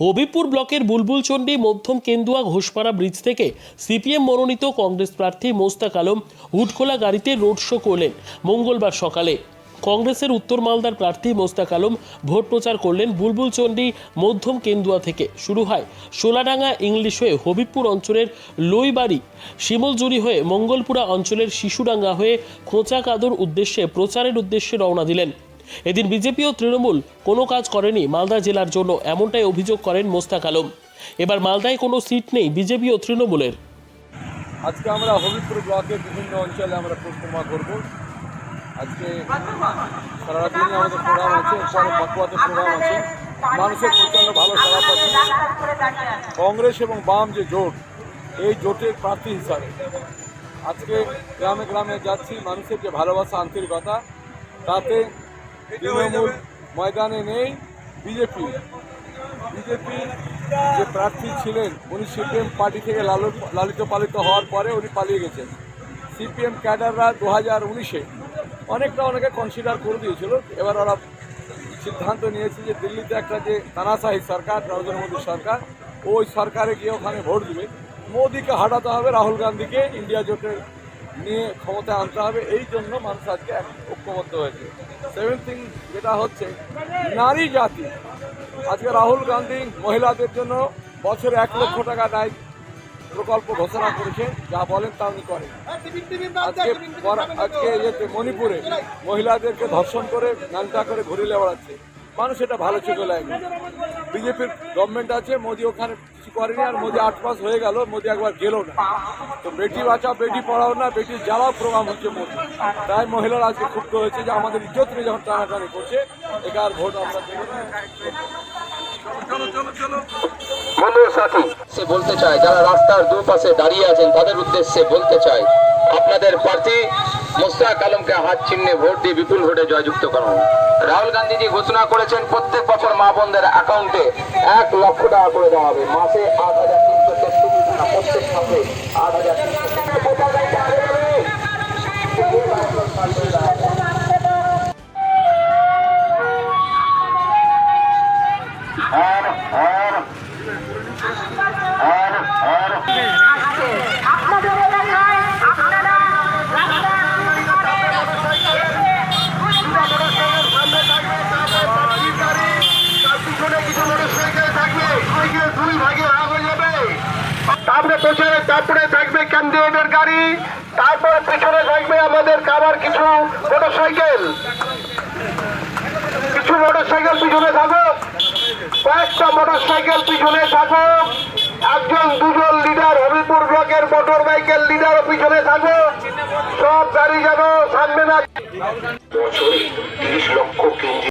হবিবপুর ব্লকের বুলবুলচণ্ডী, মধ্যম কেন্দুয়া, ঘোষপাড়া ব্রিজ থেকে সিপিএম মনোনীত কংগ্রেস প্রার্থী মোস্তাক আলম হুটখোলা গাড়িতে রোড শো করলেন মঙ্গলবার সকালে। কংগ্রেসের উত্তর মালদার প্রার্থী মোস্তাক আলম ভোট প্রচার করলেন বুলবুলচণ্ডী, মধ্যম কেন্দুয়া থেকে। শুরু হয় সোলাডাঙ্গা ইংলিশ হয়ে হবিবপুর অঞ্চলের লইবাড়ি, শিমলজুরি হয়ে মঙ্গলপুরা অঞ্চলের শিশুডাঙ্গা হয়ে খোঁচা কাদর উদ্দেশ্যে প্রচারের উদ্দেশ্যে রওনা দিলেন। এদিন বিজেপি ও তৃণমূল কোনো কাজ করেনি মালদা জেলার জন্য, এমনটাই অভিযোগ করেন মোস্তাক আলম। এবার মালদায় কোনো সিট নেই বিজেপি ও তৃণমূলের। আজকে আমরা হবিপুর ব্লকের বিভিন্ন অঞ্চলে আমরা পরিক্রমা করব। আজকে সারাদিনই আমাদের প্রোগ্রাম আছে পরে পাকুয়াতে প্রোগ্রাম আছে। মানুষের প্রচণ্ড ভালো সারা পাচ্ছে কংগ্রেস এবং বাম যে জোট, এই জোটের প্রার্থী হিসাবে আজকে গ্রামে গ্রামে যাচ্ছি, মানুষের যে ভালোবাসা, আন্তরিকতা, তাতে তৃণমূল ময়দানে নেই বিজেপি। বিজেপি যে প্রার্থী ছিলেন, উনি সিপিএম পার্টি থেকে লালন লালিত পালিত হওয়ার পরে উনি পালিয়ে গেছেন। সিপিএম ক্যাডাররা দু হাজার উনিশে অনেকটা অনেকে কনসিডার করে দিয়েছিল। এবার ওরা সিদ্ধান্ত নিয়েছে যে দিল্লিতে একটা যে তানাশাহী সরকার নরেন্দ্র মোদী সরকার, ওই সরকারে গিয়ে ওখানে ভোট দিবে। মোদিকে হাঁটাতে হবে রাহুল গান্ধীকে, ইন্ডিয়া জোটের নিয়ে ক্ষমতায় আনতে হবে, এই জন্য মানুষ আজকে ঐক্যবদ্ধ হয়েছে। সেভেন থিং যেটা হচ্ছে, নারী জাতি। আজকে রাহুল গান্ধী মহিলাদের জন্য বছরে এক লক্ষ টাকা দেয় প্রকল্প ঘোষণা করেছেন যা বলেন তা উনি করেন। আজকে আজকে মণিপুরে মহিলাদেরকে ধর্ষণ করে নানটা করে ঘুরিলে বেড়াচ্ছে মানুষ এটা ভালো চোখে লাগে বিজেপির গভর্নমেন্ট আছে মোদি ওখানে কিছু করেনি আর মোদি আট মাস হয়ে গেল মোদি একবার গেল না। তো বেটি বাঁচাও বেটি পড়াও না বেটি জ্বালাও প্রোগ্রাম হচ্ছে মোদি। তাই মহিলারা আজকে ক্ষুব্ধ হয়েছে যে আমাদের ইজ্জত নিয়ে যখন টানাটানি করছে একার ভোট আমরা দেবো না। সে বলতে চায় যারা রাস্তার দুপাশে দাঁড়িয়ে আছেন তাদের উদ্দেশ্যে বলতে চায় আপনাদের প্রার্থী মোস্তাক কালমকে হাত চিহ্নে ভোট দিয়ে বিপুল ভোটে জয়যুক্ত করুন। রাহুল গান্ধীজি ঘোষণা করেছেন, প্রত্যেক বছর মা বোনদের অ্যাকাউন্টে এক লক্ষ টাকা করে দেওয়া হবে। মাসে আট হাজার তিনশো প্রত্যেক মাসে আট হাজার তিনশো তারপরে পেছনে তারপরে থাকবে ক্যান্ডিডেটের গাড়ি, তারপরে পিছনে থাকবে আমাদের কাবার কিছু মোটর সাইকেল কিছু মোটর সাইকেল পিছনে থাকুক, কয়েকটা মোটর সাইকেল পিছনে থাকুক, একজন, দুজন লিডার হবিপুর ব্লকের মোটর বাইকের লিডার পিছনে থাকো সব গাড়ি যেন সামনে না বছরে তিরিশ লক্ষ কেন্দ্রীয়